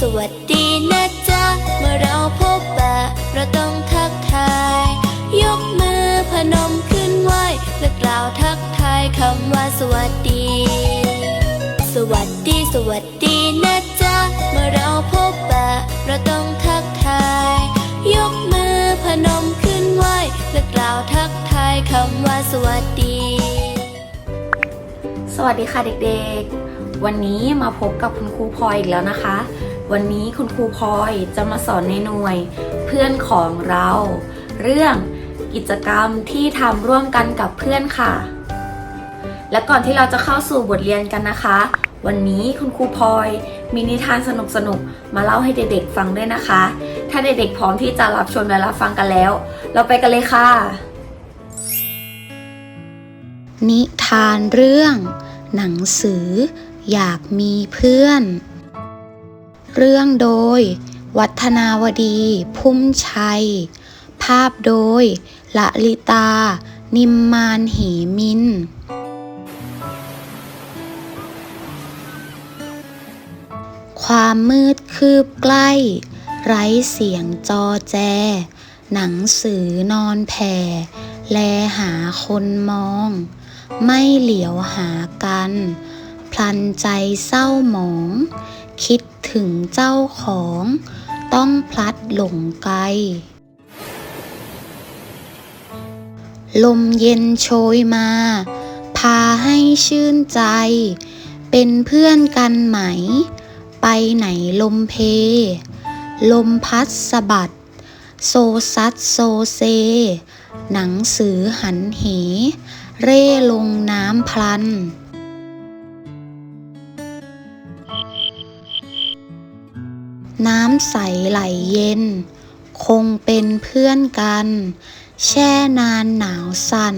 วัสดีสวัสดีนะจ๊ะ เมื่อเราพบปะ เราต้องทักทาย ยกมือพนมขึ้นไหวและกล่าวทักทายคำว่าสวัสดี สวัสดีสวัสดีนะจ๊ะ เมื่อเราพบปะ เราต้องทักทาย ยกมือพนมขึ้นไหวและกล่าวทักทายคำว่าสวัสดี สวัสดีค่ะเด็กๆวันนี้มาพบกับคุณครูพลอยอีกแล้วนะคะ วันนี้คุณครูพลอยจะมาสอนในหน่วย เพื่อนของเรา เรื่องกิจกรรมที่ทำร่วมกันกับเพื่อนค่ะ และก่อนที่เราจะเข้าสู่บทเรียนกันนะคะ วันนี้คุณครูพลอยมีนิทานสนุกๆมาเล่าให้เด็กๆฟังด้วยนะคะ ถ้าเด็กๆพร้อมที่จะรับชมและรับฟังกันแล้ว เราไปกันเลยค่ะ นิทานเรื่อง หนังสืออยากมีเพื่อน เรื่องโดย วัฒนาวดี พุ่มชัย ภาพโดยละลิตา นิมมานเหมินความมืดคืบใกล้ ไร้เสียงจอแจ หนังสือนอนแผ่ แลหาคนมอง ไม่เหลียวหากัน พลันใจเศร้าหมอง ถึงเจ้าของต้องพลัดหลงไกล ลมเย็นโชยมา พาให้ชื่นใจ เป็นเพื่อนกันไหม ไปไหนลมเพ ลมพัดสะบัด โซซัดโซเซ หนังสือหันเห เร่ลงน้ำพลัน น้ำใสไหลเย็น คงเป็นเพื่อนกัน แช่นานหนาวสั่น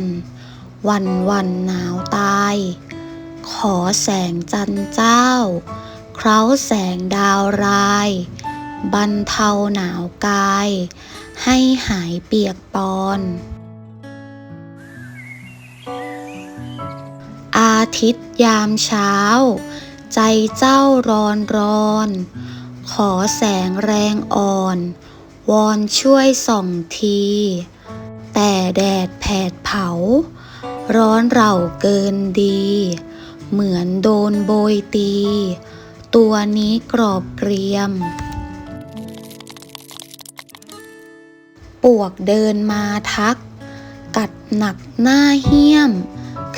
วันวันหนาวตาย ขอแสงจันเจ้า เคล้าแสงดาวราย บรรเทาหนาวกาย ให้หายเปียกปอน อาทิตย์ยามเช้า ใจเจ้าร้อนร้อน ขอแสงแรงอ่อน วอนช่วยส่องที แต่แดดแผดเผา ร้อนเราเกินดี เหมือนโดนโบยตี ตัวนี้กรอบเกรียม ปวกเดินมาทัก กัดหนักหน้าเหี้ยม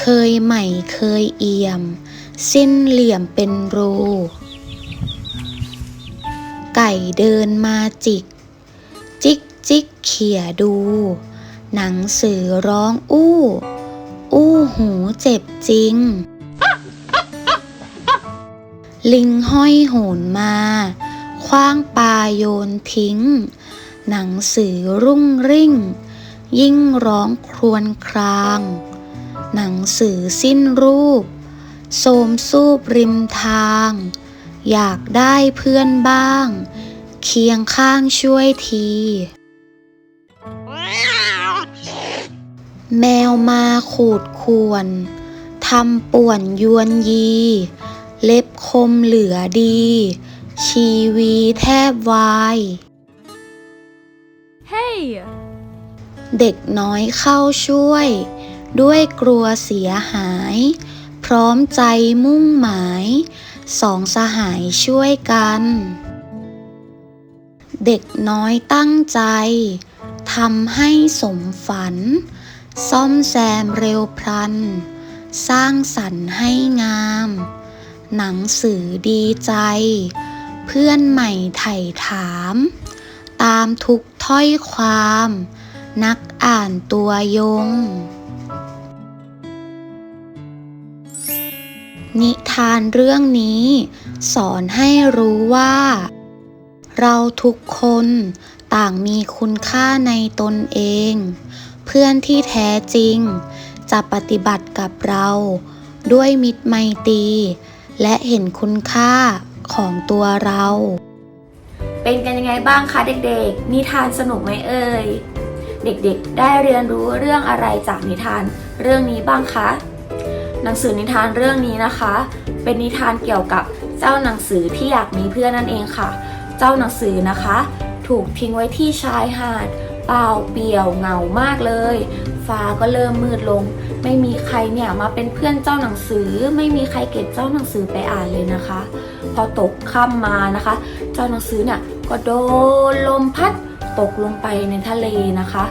เคยใหม่เคยเอี่ยม สิ้นเหลี่ยมเป็นรู ไก่เดินมาจิก จิกจิกเขี่ยดู หนังสือร้องอู้ อู้หูเจ็บจริง ลิงห้อยโหนมาคว้างปลาโยนทิ้ง หนังสือรุ่งริ่ง ยิ่งร้องครวญคราง หนังสือสิ้นรูป โสมสูบริมทาง อยากได้เพื่อนบ้าง เคียงข้างช่วยที แมวมาขูดขวนทำป่วนยวนยี เล็บคมเหลือดี ชีวีแทบวาย Hey! เด็กน้อยเข้าช่วย ด้วยกลัวเสียหาย พร้อมใจมุ่งหมาย สองสหายช่วยกัน เด็กน้อยตั้งใจทำให้สมฝัน ซ่อมแซมเร็วพลัน สร้างสรรค์ให้งาม หนังสือดีใจ เพื่อนใหม่ไถ่ถาม ตามทุกถ้อยความ นักอ่านตัวยง นิทานเรื่องนี้ สอนให้รู้ว่า เราทุกคนต่างมีคุณค่าในตนเอง เพื่อนที่แท้จริง จะปฏิบัติกับเราด้วยมิตรไมตรีและเห็นคุณค่าของตัวเรา เป็นกันยังไงบ้างคะเด็กๆ นิทานสนุกไหมเอ่ย เด็กๆ ได้เรียนรู้เรื่องอะไรจากนิทานเรื่องนี้บ้างคะ หนังสือนิทานเรื่องนี้นะคะ เป็นนิทานเกี่ยวกับเจ้าหนังสือที่อยากมีเพื่อนนั่นเองค่ะ เจ้าหนังสือนะคะ ถูกทิ้งไว้ที่ชายหาด เปล่าเปลี่ยวเหงามากเลย ฟ้าก็เริ่มมืดลง ไม่มีใครเนี่ยมาเป็นเพื่อนเจ้าหนังสือ ไม่มีใครเก็บเจ้าหนังสือไปอ่านเลยนะคะ พอตกค่ำมานะคะ เจ้าหนังสือเนี่ยก็โดนลมพัด ตกลงไปในทะเลนะคะ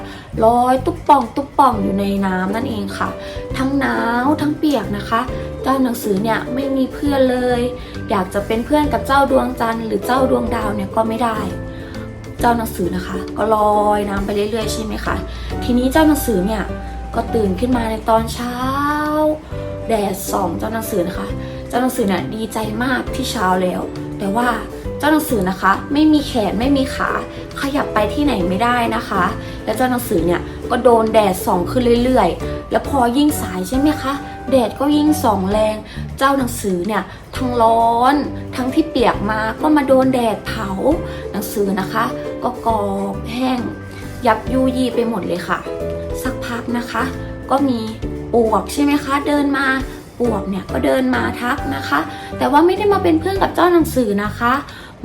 ลอยตุ๊บป่องตุ๊บป่องอยู่ในน้ำนั่นเองค่ะ ทั้งหนาวทั้งเปียกนะคะ เจ้าหนังสือเนี่ยไม่มีเพื่อนเลย อยากจะเป็นเพื่อนกับเจ้าดวงจันทร์หรือเจ้าดวงดาวเนี่ยก็ไม่ได้ เจ้าหนังสือนะคะ ก็ลอยน้ำไปเรื่อยๆใช่ไหมคะทีนี้เจ้าหนังสือเนี่ยก็ตื่นขึ้นมาในตอนเช้าแดดส่องเจ้าหนังสือนะคะ เจ้าหนังสือเนี่ยดีใจมากที่เช้าแล้ว แต่ว่า จ้าหนังสือนะคะ ไม่มีแขนไม่มีขา ขยับไปที่ไหนไม่ได้นะคะ แล้วเจ้าหนังสือเนี่ยก็โดนแดดส่องขึ้นเรื่อยๆ แล้วพอยิ่งสายใช่ไหมคะแดดก็ยิ่งส่องแรง เจ้าหนังสือเนี่ยทั้งร้อน ทั้งที่เปียกมาก็มาโดนแดดเผาหนังสือนะคะ ก็กรอบแห้ง ยับยุยี่ไปหมดเลยค่ะ สักพักนะคะ ก็มีปวกใช่ไหมคะ เดินมาปวกเนี่ยก็เดินมาทักนะคะ แต่ว่าไม่ได้มาเป็นเพื่อนกับเจ้าหนังสือนะคะ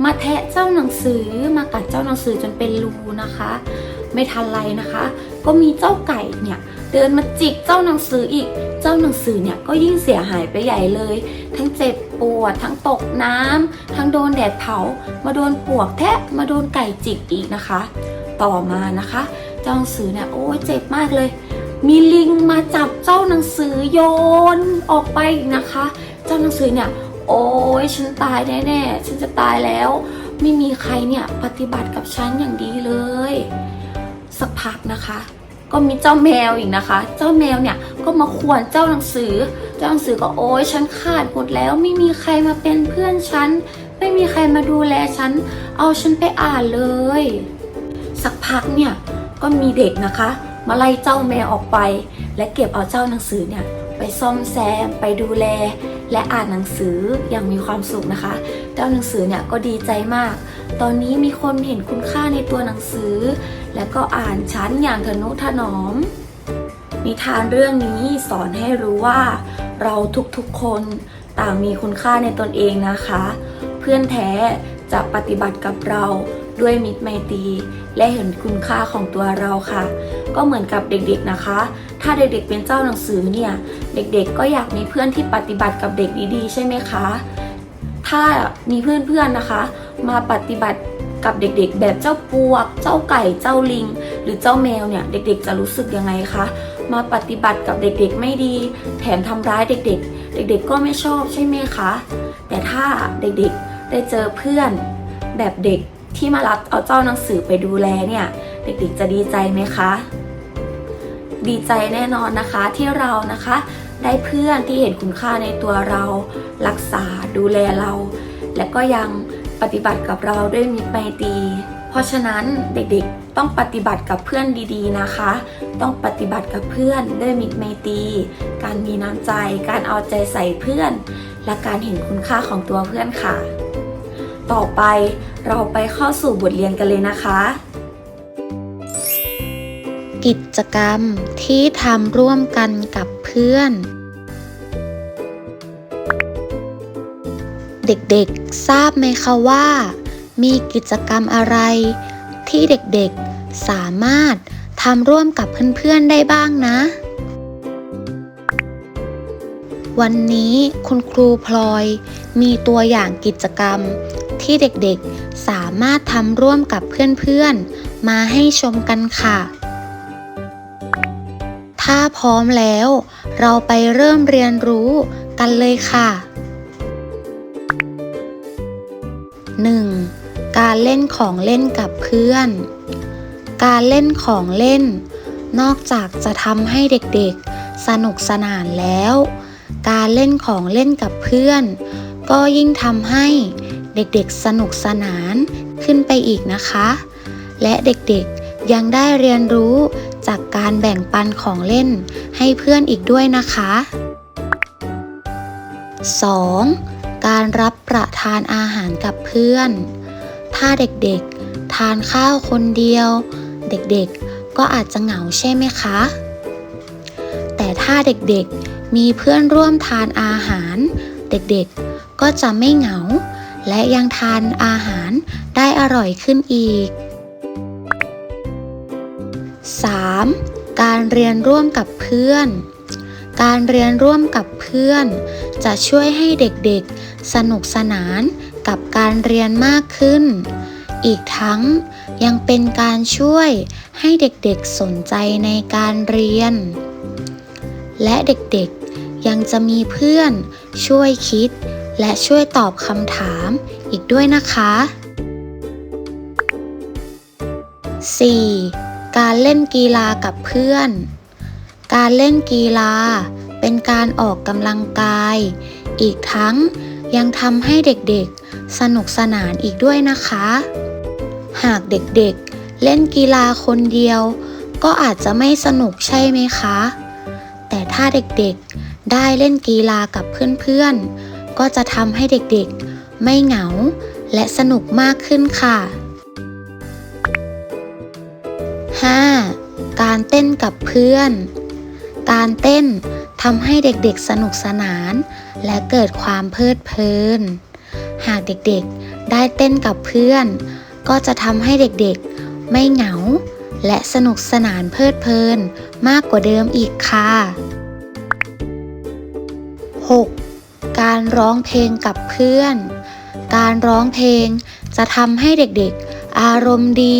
มาแทะเจ้าหนังสือมากัดเจ้าหนังสือจนเป็นรูนะคะ ไม่ทันไรนะคะ ก็มีเจ้าไก่เนี่ยเดินมาจิกเจ้าหนังสืออีก เจ้าหนังสือเนี่ยก็ยิ่งเสียหายไปใหญ่เลย ทั้งเจ็บปวด ทั้งตกน้ำทั้งโดนแดดเผา มาโดนปวกแทะมาโดนไก่จิกอีกนะคะ ต่อมานะคะ เจ้าหนังสือเนี่ยโอ้ยเจ็บมากเลย มีลิงมาจับเจ้าหนังสือโยนออกไปอีกนะคะ เจ้าหนังสือเนี่ย โอ้ยฉันตายแน่ๆฉันจะตายแล้ว ไม่มีใครเนี่ยปฏิบัติกับฉันอย่างดีเลย สักพักนะคะ ก็มีเจ้าแมวอีกนะคะ เจ้าแมวเนี่ยก็มาข่วนเจ้าหนังสือ เจ้าหนังสือก็โอ้ยฉันขาดหมดแล้ว ไม่มีใครมาเป็นเพื่อนฉันไม่มีใครมาดูแลฉัน เอาฉันไปอ่านเลย สักพักเนี่ยก็มีเด็กนะคะ มาไล่เจ้าแมวออกไป และเก็บเอาเจ้าหนังสือเนี่ย ไปซ่อมแซม ไปดูแล และอ่านหนังสืออย่างมีความสุขนะคะเจ้าหนังสือเนี่ยก็ดีใจมาก ตอนนี้มีคนเห็นคุณค่าในตัวหนังสือ และก็อ่านชั้นอย่างทนุถนอม นิทานเรื่องนี้สอนให้รู้ว่า เราทุกๆคนต่างมีคุณค่าในตนเองนะคะ เพื่อนแท้จะปฏิบัติกับเราด้วยมิตรไมตรีและเห็นคุณค่าของตัวเราค่ะ ก็เหมือนกับเด็กๆนะคะ ถ้าเด็กๆเป็นเจ้าหนังสือเนี่ยเด็กๆก็อยากมีเพื่อนที่ปฏิบัติกับเด็กดีๆ ใช่ไหมคะ ถ้ามีเพื่อนๆนะคะ มาปฏิบัติกับเด็กๆ แบบเจ้าปวก เจ้าไก่ เจ้าลิง หรือเจ้าแมวเนี่ยเด็กๆ จะรู้สึกยังไงคะ มาปฏิบัติกับเด็กๆไม่ดี แถมทำร้ายเด็กๆ เด็กๆ ก็ไม่ชอบใช่ไหมคะ แต่ถ้าเด็กๆ ได้เจอเพื่อนแบบเด็กที่มารับเอาเจ้าหนังสือไปดูแลเนี่ย เด็กๆ จะดีใจไหมคะ ดีใจแน่นอนนะคะที่เรานะคะ ได้เพื่อนที่เห็นคุณค่าในตัวเรารักษาดูแลเรา และก็ยังปฏิบัติกับเราด้วยมิตรไมตรีเพราะฉะนั้นเด็กๆต้องปฏิบัติกับเพื่อนดีๆนะคะ ต้องปฏิบัติกับเพื่อนด้วยมิตรไมตรีการมีน้ำใจ การเอาใจใส่เพื่อน และการเห็นคุณค่าของตัวเพื่อนค่ะ ต่อไปเราไปเข้าสู่บทเรียนกันเลยนะคะ กิจกรรมที่ทำร่วมกันกับเพื่อน เด็กๆทราบไหมคะว่า มีกิจกรรมอะไร ที่เด็กๆสามารถทำร่วมกับเพื่อนๆได้บ้างนะ วันนี้คุณครูพลอย มีตัวอย่างกิจกรรมที่เด็กๆสามารถทำร่วมกับเพื่อนๆ มาให้ชมกันค่ะ ถ้าพร้อมแล้ว เราไปเริ่มเรียนรู้กันเลยค่ะ 1. การเล่นของเล่นกับเพื่อน การเล่นของเล่น นอกจากจะทำให้เด็กๆ สนุกสนานแล้ว การเล่นของเล่นกับเพื่อน ก็ยิ่งทำให้เด็กๆ สนุกสนานขึ้นไปอีกนะคะ และเด็กๆ ยังได้เรียนรู้ จากการแบ่งปันของเล่นให้เพื่อนอีกด้วยนะคะ 2. การรับประทานอาหารกับเพื่อน ถ้าเด็กๆ ทานข้าวคนเดียว เด็กๆก็อาจจะเหงาใช่ไหมคะ แต่ถ้าเด็กๆมีเพื่อนร่วมทานอาหาร เด็กๆก็จะไม่เหงา และยังทานอาหารได้อร่อยขึ้นอีก 3. การเรียนร่วมกับเพื่อน การเรียนร่วมกับเพื่อน จะช่วยให้เด็กๆ สนุกสนานกับการเรียนมากขึ้น อีกทั้งยังเป็นการช่วยให้เด็กๆสนใจในการเรียน และเด็กๆยังจะมีเพื่อนช่วยคิด และช่วยตอบคำถามอีกด้วยนะคะ 4. การเล่นกีฬากับเพื่อน การเล่นกีฬาเป็นการออกกำลังกาย อีกทั้งยังทำให้เด็กๆ สนุกสนานอีกด้วยนะคะ หากเด็กๆ เล่นกีฬาคนเดียว ก็อาจจะไม่สนุกใช่ไหมคะ แต่ถ้าเด็กๆ ได้เล่นกีฬากับเพื่อนๆ ก็จะทำให้เด็กๆ ไม่เหงา และสนุกมากขึ้นค่ะ 5. การเต้นกับเพื่อน การเต้นทำให้เด็กๆสนุกสนาน และเกิดความเพลิดเพลิน หากเด็กๆได้เต้นกับเพื่อน ก็จะทำให้เด็กๆไม่เหงา และสนุกสนานเพลิดเพลินมากกว่าเดิมอีกค่ะ 6. การร้องเพลงกับเพื่อน การร้องเพลงจะทำให้เด็กๆ อารมณ์ดี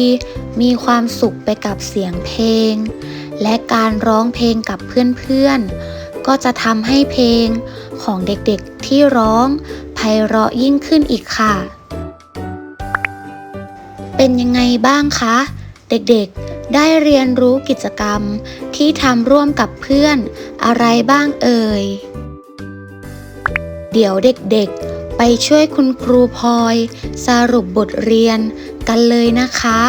มีความสุขไปกับเสียงเพลง และการร้องเพลงกับเพื่อนๆ ก็จะทำให้เพลงของเด็กๆที่ร้องไพเราะยิ่งขึ้นอีกค่ะ เป็นยังไงบ้างคะ เด็กๆได้เรียนรู้กิจกรรมที่ทำร่วมกับเพื่อนอะไรบ้างเอ่ย เดี๋ยวเด็กๆไปช่วยคุณครูพลอย สรุปบทเรียนกันเลยนะคะ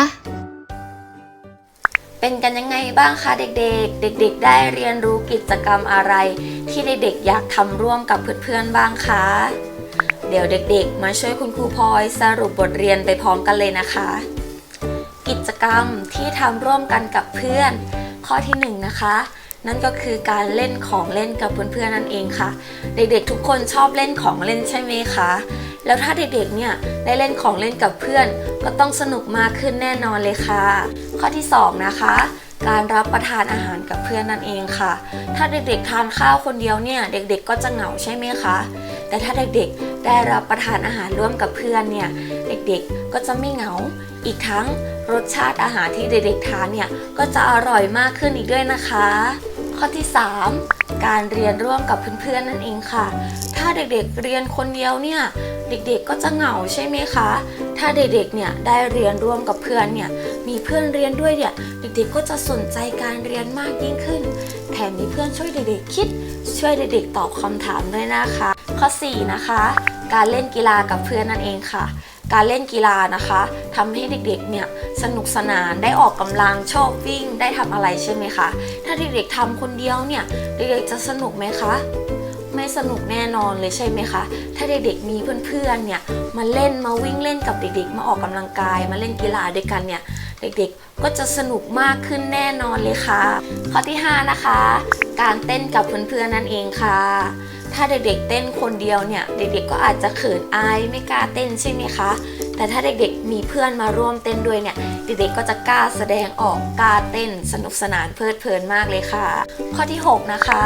เป็นกันยังไงบ้างคะเด็กๆ เด็ก ๆ ได้เรียนรู้กิจกรรมอะไร ที่เด็กๆอยากทำร่วมกับเพื่อนๆบ้างคะเดี๋ยวเด็กๆ มาช่วยคุณครูพลอยสรุปบทเรียนไปพร้อมกันเลยนะคะ กิจกรรมที่ทำร่วมกันกับเพื่อน ข้อที่หนึ่งนะคะ นั่นก็คือการเล่นของเล่นกับเพื่อนๆนั่นเองค่ะ เด็กๆทุกคนชอบเล่นของเล่นใช่ไหมคะ แล้วถ้าเด็กๆเนี่ยได้เล่นของเล่นกับเพื่อน ก็ต้องสนุกมากขึ้นแน่นอนเลยค่ะ ข้อที่สองนะคะการรับประทานอาหารกับเพื่อนนั่นเองค่ะ ถ้าเด็กๆทานข้าวคนเดียวเนี่ย เด็กๆก็จะเหงาใช่ไหมคะ แต่ถ้าเด็กๆได้รับประทานอาหารร่วมกับเพื่อนเนี่ย เด็กๆก็จะไม่เหงา อีกทั้งรสชาติอาหารที่เด็กๆทานเนี่ย ก็จะอร่อยมากขึ้นอีกด้วยนะคะ ข้อที่ 3 การเรียนร่วมกับเพื่อนๆนั่นเองค่ะ ถ้าเด็กๆเรียนคนเดียวเนี่ย เด็กๆก็จะเหงาใช่ไหมคะ ถ้าเด็กๆเนี่ยได้เรียนร่วมกับเพื่อนเนี่ยมีเพื่อนเรียนด้วยเนี่ยเด็กๆก็จะสนใจการเรียนมากยิ่งขึ้น แถมมีเพื่อนช่วยเด็กๆคิด ช่วยเด็กๆตอบคำถามด้วยนะคะ ข้อ 4 นะคะ การเล่นกีฬากับเพื่อนนั่นเองค่ะการเล่นกีฬานะคะทำให้เด็กๆ เนี่ยสนุกสนานได้ออกกำลังชอบวิ่งได้ทำอะไรใช่ไหมคะ ถ้าเด็กๆทำคนเดียวเนี่ยเด็กๆจะสนุกไหมคะ ไม่สนุกแน่นอนเลยใช่ไหมคะ ถ้าเด็กๆมีเพื่อนๆเนี่ยมาเล่นมาวิ่งเล่นกับเด็กๆ มาออกกำลังกาย มาเล่นกีฬาด้วยกันเนี่ยเด็กๆก็จะสนุกมากขึ้นแน่นอนเลยค่ะ ข้อที่ 5 นะคะ การเต้นกับเพื่อนๆนั่นเองค่ะ ถ้าเด็กๆเต้นคนเดียวเนี่ย เด็กๆก็อาจจะเขินอายไม่กล้าเต้นใช่ไหมคะ แต่ถ้าเด็กๆมีเพื่อนมาร่วมเต้นด้วยเนี่ย เด็กๆก็จะกล้าแสดงออกกล้าเต้นสนุกสนานเพลิดเพลินมากเลยค่ะ ข้อที่ 6 นะคะ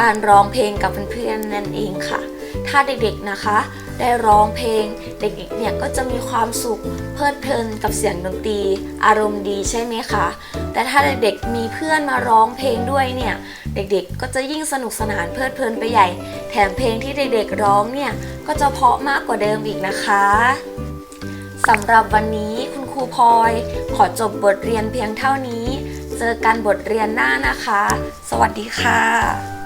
การร้องเพลงกับเพื่อนๆนั่นเองค่ะ ถ้าเด็กๆนะคะ ได้ร้องเพลง เด็กๆเนี่ยก็จะมีความสุขเพลิดเพลินกับเสียงดนตรี อารมณ์ดีใช่ไหมคะ แต่ถ้าเด็กๆมีเพื่อนมาร้องเพลงด้วยเนี่ยเด็กๆก็จะยิ่งสนุกสนานเพลิดเพลินไปใหญ่ แถมเพลงที่เด็กๆร้องเนี่ยก็จะเพาะมากกว่าเดิมอีกนะคะสำหรับวันนี้คุณครูพลอย ขอจบบทเรียนเพียงเท่านี้ เจอกันบทเรียนหน้านะคะ สวัสดีค่ะ